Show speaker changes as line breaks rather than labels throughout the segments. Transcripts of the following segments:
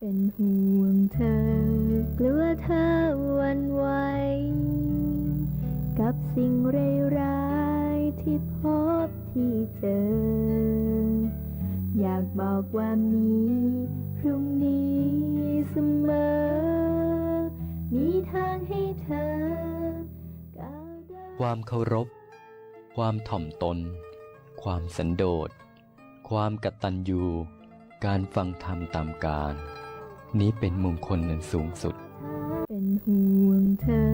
เป็นห่วงเธอกลัวเธอวันไหว กับสิ่งเร้รายที่พบที่เจอ อยากบอกว่ามีพรุ่งนี้เสมอ มีทางให้เธอก้าวเดิน
ความเคารพ ความถ่อมตน ความสันโดษ ความกตัญญู การฟังธรรมตามการ นี้เป็นมงคลอันสูงสุด
เป็นห่วงเธอ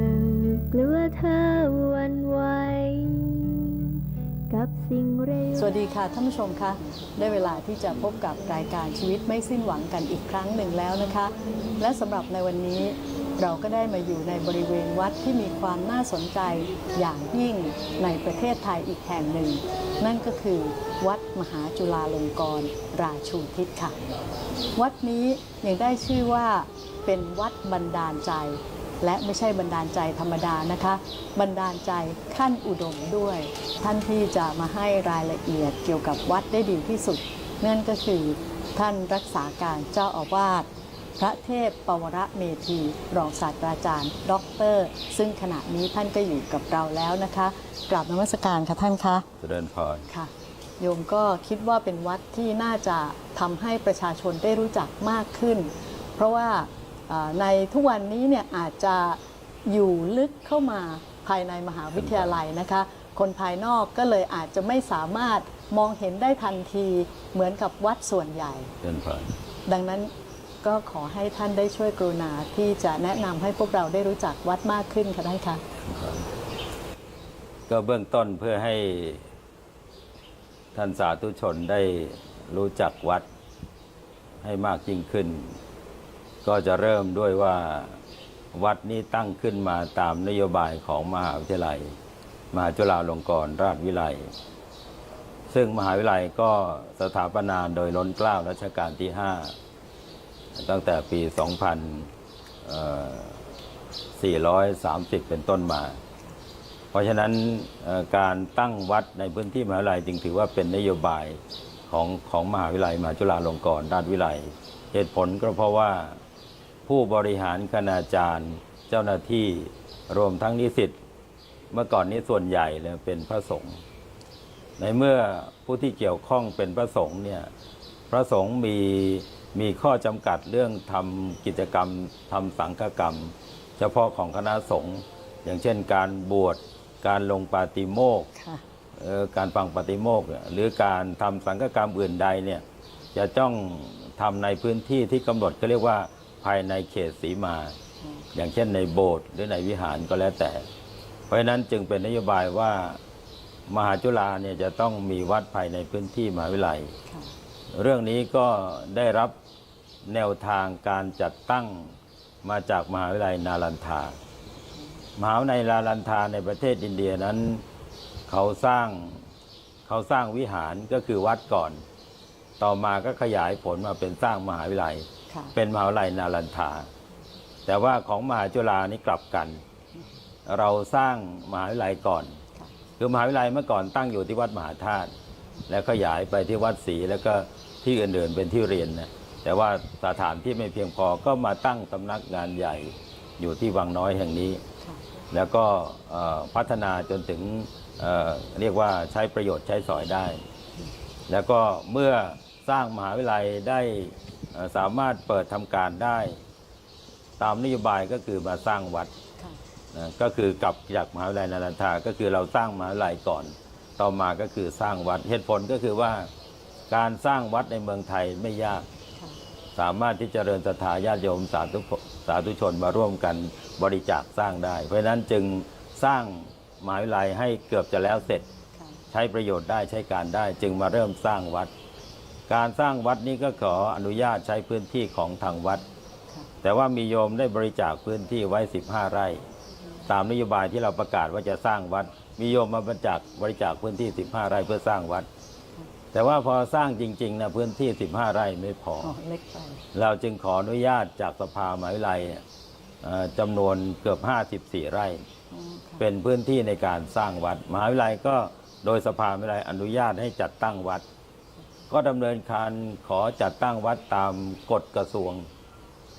กลัวเธอหวันไหวกับสิ่งร้ายๆ
สวัสดีค่ะท่านผู้ชมคะได้เวลาที่จะพบกับรายการชีวิตไม่สิ้นหวังกันอีกครั้งหนึ่งแล้วนะคะ และสำหรับในวันนี้ เราก็ได้มาอยู่ในบริเวณวัดที่มีความน่าสนใจอย่างยิ่งในประเทศไทยอีกแห่งหนึ่ง นั่นก็คือ วัดมหาจุฬาลงกรณราชูทิศค่ะ วัดนี้ยังได้ชื่อว่าเป็นวัดบันดาลใจ และไม่ใช่บันดาลใจธรรมดานะคะ บันดาลใจขั้นอุดมด้วย ท่านที่จะมาให้รายละเอียดเกี่ยวกับวัดได้ดีที่สุด นั่นก็คือท่านรักษาการเจ้าอาวาส ระเทพปวรเมธีรองศาสตราจารย์ด็อกเตอร์ ซึ่งขณะนี้ท่านก็อยู่กับเราแล้วนะคะกราบนมัสการค่ะท่านคะ
เจริญพร
ค่ะ โยมก็คิดว่าเป็นวัดที่น่าจะทำให้ประชาชนได้รู้จักมากขึ้น เพราะว่าเอ่อในทุกวันนี้เนี่ยอาจจะอยู่ลึกเข้ามาภายในมหาวิทยาลัยนะคะ คนภายนอกก็เลยอาจจะไม่สามารถมองเห็นได้ทันทีเหมือนกับวัดส่วนใหญ่
เจริญพร
ดังนั้น ก็ขอให้ท่านได้ช่วยกรุณาที่จะแนะนำให้พวกเราได้รู้จักวัดมากขึ้นค่ะท่านคะ
ก็เบื้องต้นเพื่อให้ท่านสาธุชนได้รู้จักวัดให้มากยิ่งขึ้น ก็จะเริ่มด้วยว่าวัดนี้ตั้งขึ้นมาตามนโยบายของมหาวิทยาลัย มหาจุฬาลงกรณราชวิไลซึ่งมหาวิทยาลัยก็สถาปนาโดยล้นเกล้ารัชกาลที่ 5 ตั้งแต่ปี 2430 เป็นต้นมา เพราะฉะนั้นการตั้งวัดในพื้นที่มหาวิทยาลัยจึงถือว่าเป็นนโยบายของของมหาวิทยาลัยมหาจุฬาลงกรณราชวิไลเหตุผลก็เพราะว่าผู้บริหารคณาจารย์เจ้าหน้าที่รวมทั้งนิสิตเมื่อก่อนนี้ส่วนใหญ่เลยเป็นพระสงฆ์ในเมื่อผู้ที่เกี่ยวข้องเป็นพระสงฆ์เนี่ยพระสงฆ์มี มีข้อจำกัดเรื่องทำกิจกรรมทำสังฆกรรม เฉพาะของคณะสงฆ์อย่างเช่น การบวชการลงปาติโมกข์
ค่ะ
เอ่อการฟังปาฏิโมกข์เนี่ยหรือการทำสังฆกรรมอื่นใดเนี่ยจะต้องทำในพื้นที่ที่กำหนดก็เรียกว่าภายในเขตสีมา อย่างเช่นในโบสถ์หรือในวิหารก็แล้วแต่ เพราะฉะนั้นจึงเป็นนโยบายว่ามหาจุฬาเนี่ยจะต้องมีวัดภายในพื้นที่มหาวิทยาลัย
ค่ะ
เรื่องนี้ก็ได้รับ แนวทางการจัดตั้งมาจากมหาวิทยาลัยนาลันทา มหาวิทยาลัยนาลันทาในประเทศอินเดียนั้น เขาสร้างเขาสร้างวิหารก็คือวัดก่อน ต่อมาก็ขยายผลมาเป็นสร้างมหาวิทยาลัย
ค่ะ
เป็นมหาวิทยาลัยนาลันทา แต่ว่าของมหาจุฬานี่กลับกัน เราสร้างมหาวิทยาลัยก่อน
ค่ะ
คือมหาวิทยาลัยเมื่อก่อนตั้งอยู่ที่วัดมหาธาตุแล้วขยายไปที่วัดศรีแล้วก็ที่อื่นๆเป็นที่เรียนนะ แต่ว่าสถานที่ไม่เพียงพอก็มาตั้งสำนักงานใหญ่อยู่ที่วังน้อยแห่งนี้
ค่ะ
แล้วก็เอ่อพัฒนาจนถึงเอ่อเรียกว่าใช้ประโยชน์ใช้สอยได้ แล้วก็เมื่อสร้างมหาวิทยาลัยได้เอ่อสามารถเปิดทำการได้ ตามนโยบายก็คือมาสร้างวัด
ค่ะ
นะก็คือกลับจากมหาวิทยาลัยนารันทาก็คือเราสร้างมหาวิทยาลัยก่อน ต่อมาก็คือสร้างวัดเหตุผลก็คือว่าการสร้างวัดในเมืองไทยไม่ยาก
ค่ะ
สามารถที่จะเริญศรัทธาญาติโยมสาธุสาธุชนมาร่วมกันบริจาคสร้างได้ เพราะฉะนั้นจึงสร้างมหาวิทยาลัยให้เกือบจะแล้วเสร็จ
ค่ะ
ใช้ประโยชน์ได้ใช้การได้ จึงมาเริ่มสร้างวัด การสร้างวัดนี้ก็ขออนุญาตใช้พื้นที่ของทางวัด
ค่ะ
แต่ว่ามีโยมได้บริจาคพื้นที่ไว้ 15 ไร่ ตามนโยบายที่เราประกาศว่าจะสร้างวัด มีโยมมาบริจาคบริจาคพื้นที่ 15 ไร่เพื่อสร้างวัด แต่ว่าพอสร้างจริงๆนะพื้นที่ 15 ไร่ไม่พอ
อ๋อเล็กไป
เราจึงขออนุญาตจากสภามหาวิทยาลัยเอ่อจำนวนเกือบ 54 ไร่
อ๋อค่ะ
เป็นพื้นที่ในการสร้างวัดมหาวิทยาลัยก็โดยสภามหาวิทยาลัยอนุญาตให้จัดตั้งวัด ก็ดำเนินการขอจัดตั้งวัดตามกฎกระทรวง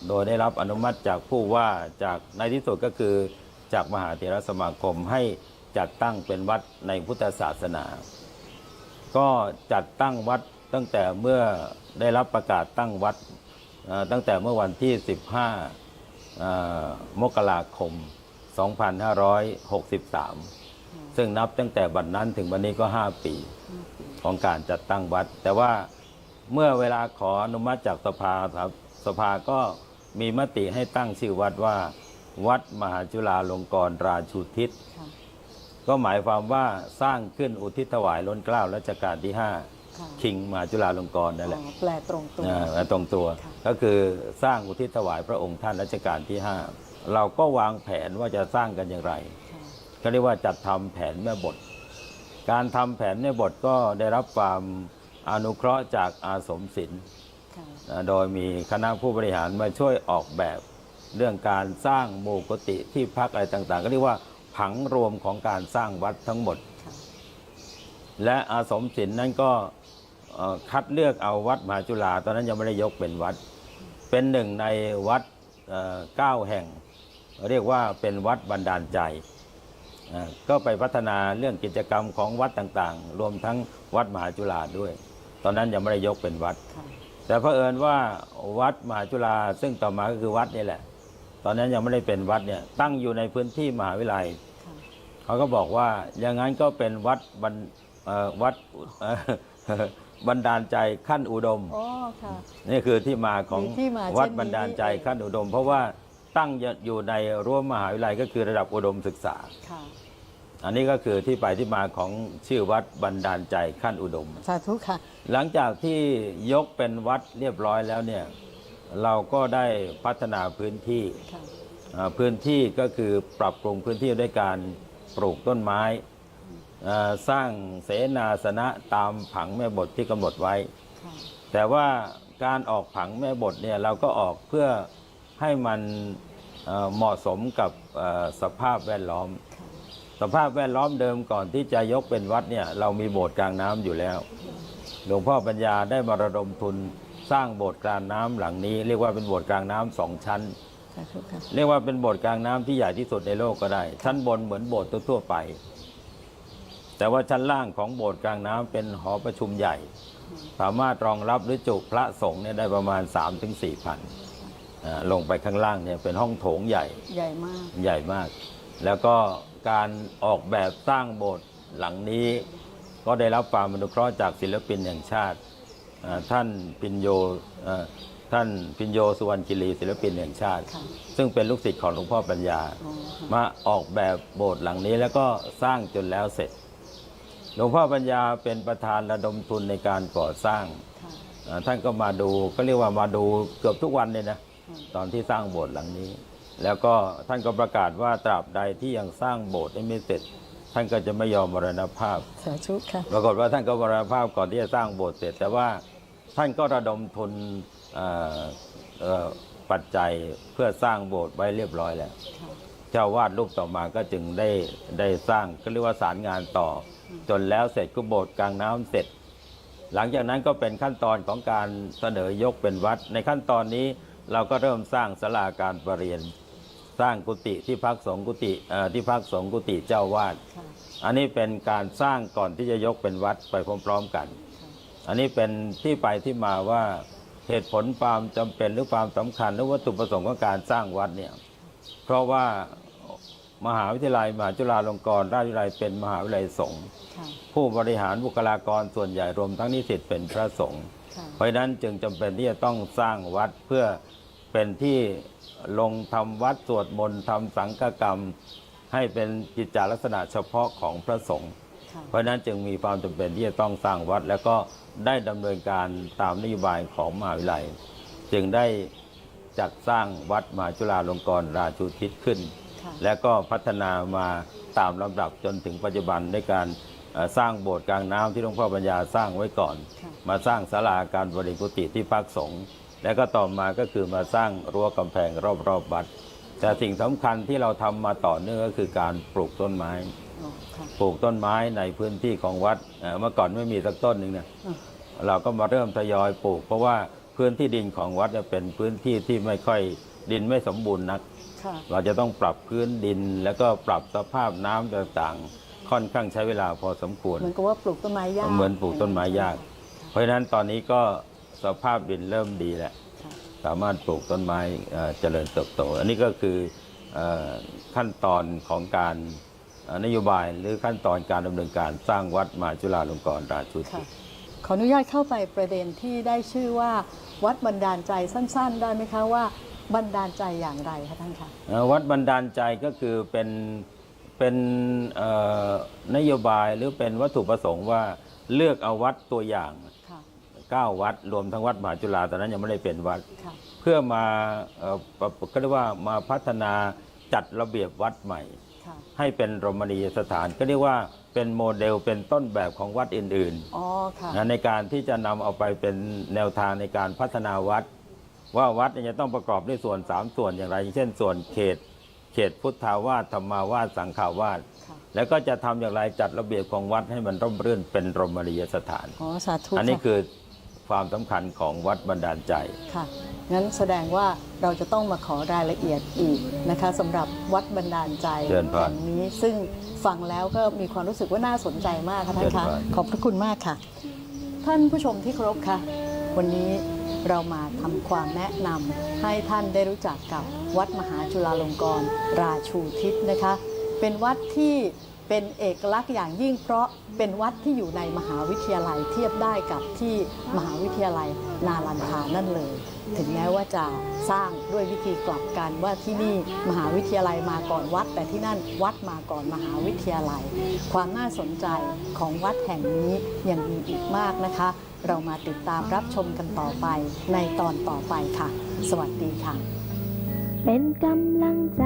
โดยได้รับอนุมัติจากผู้ว่าจากในที่สุดก็คือจากมหาเถรสมาคมให้จัดตั้งเป็นวัดในพุทธศาสนา ก็จัดตั้งวัดตั้งแต่เมื่อได้รับประกาศตั้งวัดเอ่อตั้งแต่เมื่อวันที่ 15เอ่อมกราคม 2563 ซึ่งนับตั้งแต่บัดนั้นถึงวันนี้ก็ 5 ปีของการจัดตั้งวัด แต่ว่าเมื่อเวลาขออนุมัติจากสภาครับสภาก็มีมติให้ตั้งชื่อวัดว่า วัดมหาจุฬาลงกรณราชูทิศ
ค่ะ
ก็หมายความว่าสร้างขึ้นอุทิศถวายล้นเกล้ารัชกาลที่
ค่ะ
5คิงมหาจุฬาลงกรณ์นั่นแหละ
อ๋อแปลตรงตัว
อ่าตรงตัว
ค่ะ
ก็คือสร้างอุทิศถวายพระองค์ท่านรัชกาลที่5เราก็วางแผนว่าจะสร้างกันอย่างไร
ค่ะ
เขาเรียกว่าจัดทำแผนแม่บท การทำแผนแม่บทก็ได้รับความอนุเคราะห์จากอาสมศิลป์
ค่ะ
อ่าโดยมีคณะผู้บริหารมาช่วยออกแบบ เรื่องการสร้างหมู่กุฏิที่พักอะไรต่างๆ ก็เรียกว่า ผังรวมของการสร้างวัดทั้งหมด
ค่ะ
และอาสมศิลป์นั้นก็เอ่อคัดเลือกเอาวัดมหาจุฬาตอนนั้นยังไม่ได้ยกเป็นวัด เป็นหนึ่งในวัดเอ่อเก้าแห่ง เรียกว่าเป็นวัดบันดาลใจอ่าก็ไปพัฒนาเรื่องกิจกรรมของวัดต่างๆ รวมทั้งวัดมหาจุฬาด้วย ตอนนั้นยังไม่ได้ยกเป็นวัด
ค่ะ
แต่เผอิญว่าวัดมหาจุฬาซึ่งต่อมาก็คือวัดนี่แหละ ตอนนั้นยังไม่ได้เป็นวัดเนี่ยตั้งอยู่ในพื้นที่มหาวิทยาลัย
ค่ะ
เขาก็บอกว่าอย่างนั้นก็เป็นวัดบันเอ่อวัดเอ่อบันดาลใจขั้นอุดม
อ๋อค่ะ
นี่คือที่มาของ
มีที่มาเช่นนี้
วัดบันดาลใจขั้นอุดม เพราะว่าตั้งอยู่ในรั้วมหาวิทยาลัยก็คือระดับอุดมศึกษา
ค่ะ
อันนี้ก็คือที่ไปที่มาของชื่อวัดบันดาลใจขั้นอุดม
สาธุค่ะ
หลังจากที่ยกเป็นวัดเรียบร้อยแล้วเนี่ย เราก็ได้พัฒนาพื้นที่
ค่ะ
อ่าพื้นที่ก็คือปรับปรุงพื้นที่ด้วยการปลูกต้นไม้อ่าสร้างเสนาสนะตามผังแม่บทที่กำหนดไว้
ค่ะ
แต่ว่าการออกผังแม่บทเนี่ยเราก็ออกเพื่อให้มันเอ่อเหมาะสมกับเอ่อสภาพแวดล้อม
ค่ะ
สภาพแวดล้อมเดิมก่อนที่จะยกเป็นวัดเนี่ยเรามีโบสถ์กลางน้ำอยู่แล้ว หลวงพ่อปัญญาได้มาระดมทุน สร้างโบสถ์กลางน้ำหลังนี้ เรียกว่าเป็นโบสถ์กลางน้ำสองชั้น
สาธุค่ะ
เรียกว่าเป็นโบสถ์กลางน้ำที่ใหญ่ที่สุดในโลกก็ได้ ชั้นบนเหมือนโบสถ์ทั่วๆไป แต่ว่าชั้นล่างของโบสถ์กลางน้ำเป็นหอประชุมใหญ่ สามารถรองรับหรือจุพระสงฆ์เนี่ยได้ประมาณ 3-4ถึง4พันอ่าลงไปข้างล่างเนี่ยเป็นห้องโถงใหญ่
ใหญ่มาก
ใหญ่มาก แล้วก็การออกแบบสร้างโบสถ์หลังนี้ ก็ได้รับความอนุเคราะห์จากศิลปินแห่งชาติอ่า ท่านพินโยเอ่อท่านพินโยสุวรรณกิรีศิลปินแห่งชาติ
ค่ะ
ซึ่งเป็นลูกศิษย์ของหลวงพ่อปัญญา
อ๋อค่ะ
มาออกแบบโบสถ์หลังนี้แล้วก็สร้างจนแล้วเสร็จ หลวงพ่อปัญญาเป็นประธานระดมทุนในการก่อสร้าง
ค่ะ
อ่าท่านก็มาดูก็เรียกว่ามาดูเกือบทุกวันเลยนะ
อืม
ตอนที่สร้างโบสถ์หลังนี้ แล้วก็ท่านก็ประกาศว่าตราบใดที่ยังสร้างโบสถ์ไม่เสร็จ ท่านก็จะไม่ยอมมรณภาพ
สาธุค่ะ
ปรากฏว่าท่านก็มรณภาพก่อนที่จะสร้างโบสถ์เสร็จแต่ว่า ท่านก็ระดมทุนเอ่อเอ่อปัจจัยเพื่อสร้างโบสถ์ไว้เรียบร้อยแล้ว
ค่ะ
เจ้าวาดรูปต่อมาก็จึงได้ได้สร้างก็เรียกว่าสารงานต่อ จนแล้วเสร็จก็โบสถ์กลางน้ำเสร็จ หลังจากนั้นก็เป็นขั้นตอนของการเสนอยกเป็นวัด ในขั้นตอนนี้เราก็เริ่มสร้างศาลาการประเรียน สร้างกุฏิที่พักสงฆ์กุฏิเอ่อที่พักสงฆ์กุฏิเจ้าวาด
ค่ะ
อันนี้เป็นการสร้างก่อนที่จะยกเป็นวัดไปพร้อม ๆ กัน
ค่ะ
อันนี้เป็นที่ไปที่มาว่าเหตุผลความจำเป็นหรือความสำคัญหรือวัตถุประสงค์ของการสร้างวัดเนี่ยเพราะว่ามหาวิทยาลัยมหาจุฬาลงกรณราชวิทยาลัยเป็นมหาวิทยาลัยสงฆ์
ค่ะ
ผู้บริหารบุคลากรส่วนใหญ่รวมทั้งนิสิตเป็นพระสงฆ์
ค่ะ
เพราะฉะนั้นจึงจำเป็นที่จะต้องสร้างวัดเพื่อเป็นที่ลงทำวัดสวดมนต์ทำสังฆกรรม ให้เป็นกิจจาลักษณะเฉพาะของพระสงฆ์
ค่ะ
เพราะฉะนั้นจึงมีความจำเป็นที่จะต้องสร้างวัด แล้วก็ได้ดำเนินการตามนโยบายของมหาวิทยาลัย จึงได้จัดสร้างวัดมหาจุฬาลงกรณราชูทิศขึ้น
ค่ะ
และก็พัฒนามาตามลำดับจนถึงปัจจุบันในการเอ่อสร้างโบสถ์กลางน้ำที่หลวงพ่อปัญญาสร้างไว้ก่อน
ค่ะ
มาสร้างศาลาการบริกุติที่พักสงฆ์และก็ต่อมาก็คือมาสร้างรั้วกำแพงรอบๆวัด แต่สิ่งสำคัญที่เราทำมาต่อเนื่องก็คือการปลูกต้นไม้
อ๋อค่ะ
ปลูกต้นไม้ในพื้นที่ของวัดเอ่อเมื่อก่อนไม่มีสักต้นหนึ่งเนี่ย
อะ
เราก็มาเริ่มทยอยปลูก เพราะว่าพื้นที่ดินของวัดจะเป็นพื้นที่ที่ไม่ค่อยดินไม่สมบูรณ์นัก
ค่ะ
เราจะต้องปรับพื้นดินแล้วก็ปรับสภาพน้ำต่างๆ ค่อนข้างใช้เวลาพอสมควร
เหมือนกับว่าปลูกต้นไม้ยาก
เหมือนปลูกต้นไม้ยาก เพราะฉะนั้นตอนนี้ก็สภาพดินเริ่มดีแล้ว
ค่ะ
สามารถปลูกต้นไม้เอ่อเจริญเติบโต อันนี้ก็คือเอ่อขั้นตอนของการเอ่อ นโยบายหรือขั้นตอนการดำเนินการสร้างวัดมหาจุฬาลงกรณราชชุ
ค่ะ
ติ
ขออนุญาตเข้าไปประเด็นที่ได้ชื่อว่า วัดบันดาลใจสั้น ๆ ได้ไหมคะว่าบันดาลใจอย่างไรคะท่านคะ
เอ่อวัดบันดาลใจก็คือเป็นเป็นเอ่อนโยบายหรือเป็นวัตถุประสงค์ว่าเลือกเอาวัดตัวอย่าง
ค่ะ
9วัดรวมทั้งวัดมหาจุฬาตอนนั้นยังไม่ได้เป็นวัด
ค่ะ
เพื่อมาเอ่อปรับก็เรียกว่ามาพัฒนาจัดระเบียบวัดใหม่
ค่ะ
ให้เป็นรมณียสถานก็เรียกว่าเป็นโมเดลเป็นต้นแบบของวัดอื่น
อ๋อค่ะ
ๆนะในการที่จะนำเอาไปเป็นแนวทางในการพัฒนาวัด ว่าวัดเนี่ยจะต้องประกอบด้วยส่วน 3 ส่วนอย่างไรอย่างเช่น ส่วนเขต เขตพุทธาวาสธรรมาวาสสังฆาวาส
ค่ะ
แล้วก็จะทำอย่างไรจัดระเบียบของวัดให้มันร่มรื่นเป็นรมณียสถาน
อ๋อ สาธุ
อันนี้
ค่ะ
คือ ความสำคัญของวัดบันดาลใจ
ค่ะงั้นแสดงว่าเราจะต้องมาขอรายละเอียดอีกนะคะสำหรับวัดบันดาลใจ
เชิญพร
แห่งนี้ซึ่งฟังแล้วก็มีความรู้สึกว่าน่าสนใจมากค่ะท่าน
เชิญ
คะ
พร
ขอบพระคุณมากค่ะ ท่านผู้ชมที่เคารพค่ะ วันนี้เรามาทำความแนะนำให้ท่านได้รู้จักกับวัดมหาจุฬาลงกรณราชูทิศนะคะ เป็นวัดที่ เป็นเอกลักษณ์อย่างยิ่งเพราะเป็นวัดที่อยู่ในมหาวิทยาลัยเทียบได้กับที่มหาวิทยาลัยนาลันทานั่นเลย ถึงแม้ว่าจะสร้างด้วยวิธีกลับกันว่าที่นี่มหาวิทยาลัยมาก่อนวัด แต่ที่นั่นวัดมาก่อนมหาวิทยาลัย ความน่าสนใจของวัดแห่งนี้ยังมีอีกมากนะคะ เรามาติดตามรับชมกันต่อไปในตอนต่อไปค่ะ สวัสดีค่ะ
เป็นกำลังใจ